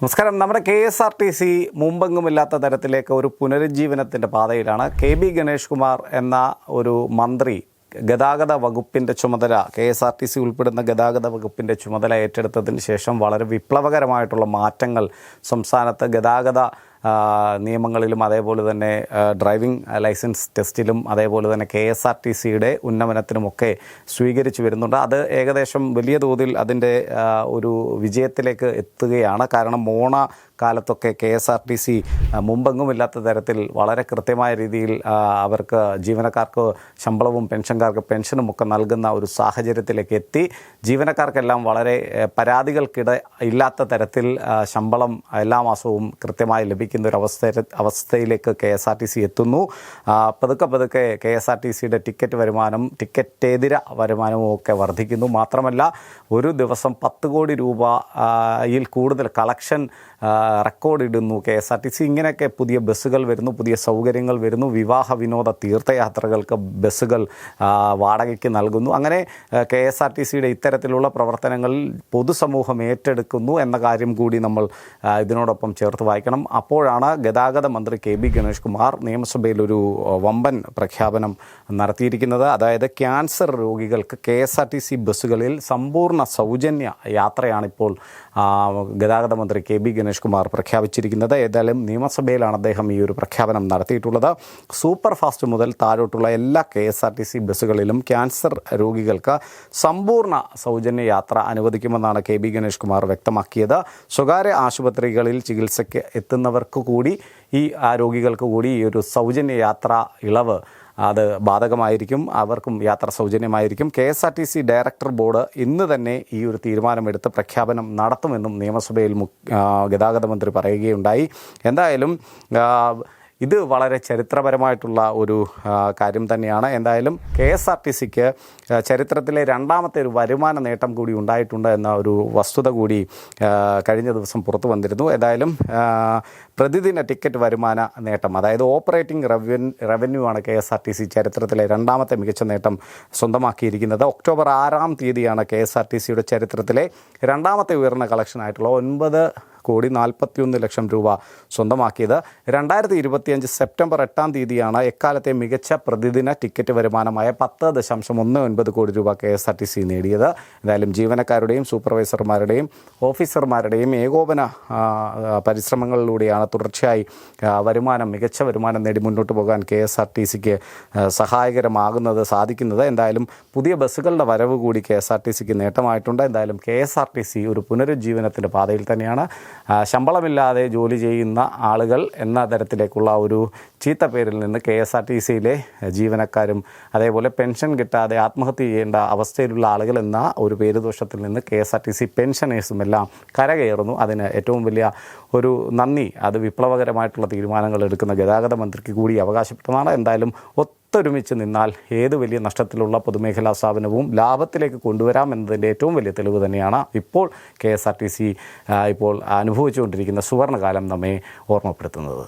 നമസ്കാരം. നമ്മുടെ K S R T C മുമ്പെങ്ങുമില്ലാത്ത തരത്തിലേക്ക് ഒരു പുനരുജ്ജീവനത്തിന്റെ പാതയിലാണ്. കെ ബി ഗണേഷ് കുമാർ എന്ന ഒരു മന്ത്രി ഗതാഗത വകുപ്പിന്റെ ചുമതല K S R T C ഉൾപ്പെടുന്ന ഗതാഗത വകുപ്പിന്റെ ചുമതല ഏറ്റെടുത്തതിന് ശേഷം വളരെ വിപ്ലവകരമായിട്ടുള്ള മാറ്റങ്ങൾ സംസ്ഥാനത്ത് ഗതാഗത നിയമങ്ങളിലും അതേപോലെ തന്നെ ഡ്രൈവിംഗ് ലൈസൻസ് ടെസ്റ്റിലും അതേപോലെ തന്നെ കെ എസ് ആർ ടി സിയുടെ ഉന്നമനത്തിനുമൊക്കെ സ്വീകരിച്ചു വരുന്നുണ്ട്. അത് ഏകദേശം വലിയ തോതിൽ അതിന്റെ ഒരു വിജയത്തിലേക്ക് എത്തുകയാണ്. കാരണം ഓണ കാലത്തൊക്കെ K S R T C മുമ്പെങ്ങുമില്ലാത്ത തരത്തിൽ വളരെ കൃത്യമായ രീതിയിൽ അവർക്ക് ജീവനക്കാർക്ക് ശമ്പളവും പെൻഷൻകാർക്ക് പെൻഷനും ഒക്കെ നൽകുന്ന ഒരു സാഹചര്യത്തിലേക്ക് എത്തി. ജീവനക്കാർക്കെല്ലാം വളരെ പരാതികൾക്കിട ഇല്ലാത്ത തരത്തിൽ ശമ്പളം എല്ലാ മാസവും കൃത്യമായി ലഭിക്കുന്ന ഒരു അവസ്ഥ അവസ്ഥയിലേക്ക് K S R T C എത്തുന്നു. പതുക്കെ പതുക്കെ കെ എസ് ആർ ടി സിയുടെ ടിക്കറ്റ് വരുമാനം ടിക്കറ്റേതിര വരുമാനവും ഒക്കെ വർദ്ധിക്കുന്നു. മാത്രമല്ല ഒരു ദിവസം പത്ത് കോടി രൂപയിൽ കൂടുതൽ കളക്ഷൻ റെക്കോർഡ് ഇടുന്നു K S R T C ഇങ്ങനെയൊക്കെ പുതിയ ബസ്സുകൾ വരുന്നു പുതിയ സൗകര്യങ്ങൾ വരുന്നു. വിവാഹ വിനോദ തീർത്ഥയാത്രകൾക്ക് ബസ്സുകൾ വാടകയ്ക്ക് നൽകുന്നു. അങ്ങനെ കെ എസ് ആർ ടി സിയുടെ ഇത്തരത്തിലുള്ള പ്രവർത്തനങ്ങളിൽ പൊതുസമൂഹം ഏറ്റെടുക്കുന്നു എന്ന കാര്യം കൂടി നമ്മൾ ഇതിനോടൊപ്പം ചേർത്ത് വായിക്കണം. അപ്പോഴാണ് ഗതാഗത മന്ത്രി കെ ബി ഗണേഷ് കുമാർ നിയമസഭയിൽ ഒരു വമ്പൻ പ്രഖ്യാപനം നടത്തിയിരിക്കുന്നത്. അതായത് ക്യാൻസർ രോഗികൾക്ക് K S R T C ബസ്സുകളിൽ സമ്പൂർണ സൗജന്യ യാത്രയാണിപ്പോൾ ഗതാഗത മന്ത്രി കെ ബി ഗണേഷ് കുമാർ പ്രഖ്യാപിച്ചിരിക്കുന്നത്. ഏതായാലും നിയമസഭയിലാണ് അദ്ദേഹം ഈ ഒരു പ്രഖ്യാപനം നടത്തിയിട്ടുള്ളത്. സൂപ്പർ ഫാസ്റ്റ് മുതൽ താഴോട്ടുള്ള എല്ലാ K S R T C ബസ്സുകളിലും cancer രോഗികൾക്ക് സമ്പൂർണ സൗജന്യ യാത്ര അനുവദിക്കുമെന്നാണ് കെ ബി ഗണേഷ് കുമാർ വ്യക്തമാക്കിയത്. സ്വകാര്യ ആശുപത്രികളിൽ ചികിത്സയ്ക്ക് എത്തുന്നവർക്ക് കൂടി ഈ രോഗികൾക്ക് കൂടി ഈ ഒരു സൗജന്യ യാത്ര ഇളവ് അത് ബാധകമായിരിക്കും അവർക്കും യാത്ര സൗജന്യമായിരിക്കും. K S R T C director board ഇന്ന് തന്നെ ഈ ഒരു തീരുമാനമെടുത്ത് പ്രഖ്യാപനം നടത്തുമെന്നും നിയമസഭയിൽ ഗതാഗത മന്ത്രി പറയുകയുണ്ടായി. എന്തായാലും ഇത് വളരെ ചരിത്രപരമായിട്ടുള്ള ഒരു കാര്യം തന്നെയാണ്. എന്തായാലും കെ എസ് ആർ ടി സിക്ക് ചരിത്രത്തിലെ രണ്ടാമത്തെ ഒരു വരുമാന നേട്ടം കൂടി ഉണ്ടായിട്ടുണ്ട് എന്ന ഒരു വസ്തുത കൂടി കഴിഞ്ഞ ദിവസം പുറത്തു വന്നിരുന്നു. ഏതായാലും പ്രതിദിന ടിക്കറ്റ് വരുമാന നേട്ടം അതായത് ഓപ്പറേറ്റിംഗ് റവൻ റവന്യൂ ആണ് K S R T C ചരിത്രത്തിലെ രണ്ടാമത്തെ മികച്ച നേട്ടം സ്വന്തമാക്കിയിരിക്കുന്നത്. ഒക്ടോബർ ആറാം തീയതിയാണ് കെ എസ് ആർ ടി സിയുടെ ചരിത്രത്തിലെ രണ്ടാമത്തെ ഉയർന്ന കളക്ഷനായിട്ടുള്ള ഒൻപത് കോടി നാൽപ്പത്തിയൊന്ന് ലക്ഷം രൂപ സ്വന്തമാക്കിയത്. രണ്ടായിരത്തി ഇരുപത്തിയഞ്ച് സെപ്റ്റംബർ എട്ടാം തീയതിയാണ് എക്കാലത്തെ മികച്ച പ്രതിദിന ടിക്കറ്റ് വരുമാനമായ പത്ത് ദശാംശം ഒന്ന് ഒൻപത് കോടി രൂപ K S R T C നേടിയത്. എന്തായാലും ജീവനക്കാരുടെയും സൂപ്പർവൈസർമാരുടെയും ഓഫീസർമാരുടെയും ഏകോപന പരിശ്രമങ്ങളിലൂടെയാണ് തുടർച്ചയായി വരുമാനം മികച്ച വരുമാനം നേടി മുന്നോട്ട് പോകാൻ കെ എസ് ആർ ടി സിക്ക് സഹായകരമാകുന്നത് സാധിക്കുന്നത്. എന്തായാലും പുതിയ ബസ്സുകളുടെ വരവ് കൂടി കെ എസ് ആർ ടി സിക്ക് നേട്ടമായിട്ടുണ്ട്. എന്തായാലും K S R T C ഒരു പുനരുജ്ജീവനത്തിന്റെ പാതയിൽ തന്നെയാണ്. ശമ്പളമില്ലാതെ ജോലി ചെയ്യുന്ന ആളുകൾ എന്ന തരത്തിലേക്കുള്ള ഒരു ചീത്ത പേരിൽ നിന്ന് കെ എസ് ആർ ടി സിയിലെ ജീവനക്കാരും അതേപോലെ പെൻഷൻ കിട്ടാതെ ആത്മഹത്യ ചെയ്യേണ്ട അവസ്ഥയിലുള്ള ആളുകൾ എന്ന ഒരു പേരുദോഷത്തിൽ നിന്ന് K S R T C പെൻഷനേഴ്സും എല്ലാം കരകയറുന്നു. അതിന് ഏറ്റവും വലിയ ഒരു നന്ദി. അത് വിപ്ലവകരമായിട്ടുള്ള തീരുമാനങ്ങൾ എടുക്കുന്ന ഗതാഗത മന്ത്രിക്ക് കൂടി അവകാശപ്പെട്ടതാണ്. എന്തായാലും ഒത്തൊരുമിച്ച് നിന്നാൽ ഏത് വലിയ നഷ്ടത്തിലുള്ള പൊതുമേഖലാ സ്ഥാപനവും ലാഭത്തിലേക്ക് കൊണ്ടുവരാം എന്നതിന്റെ ഏറ്റവും വലിയ തെളിവ് തന്നെയാണ് ഇപ്പോൾ K S R T C ഇപ്പോൾ അനുഭവിച്ചുകൊണ്ടിരിക്കുന്ന സുവർണകാലം നമ്മെ ഓർമ്മപ്പെടുത്തുന്നത്.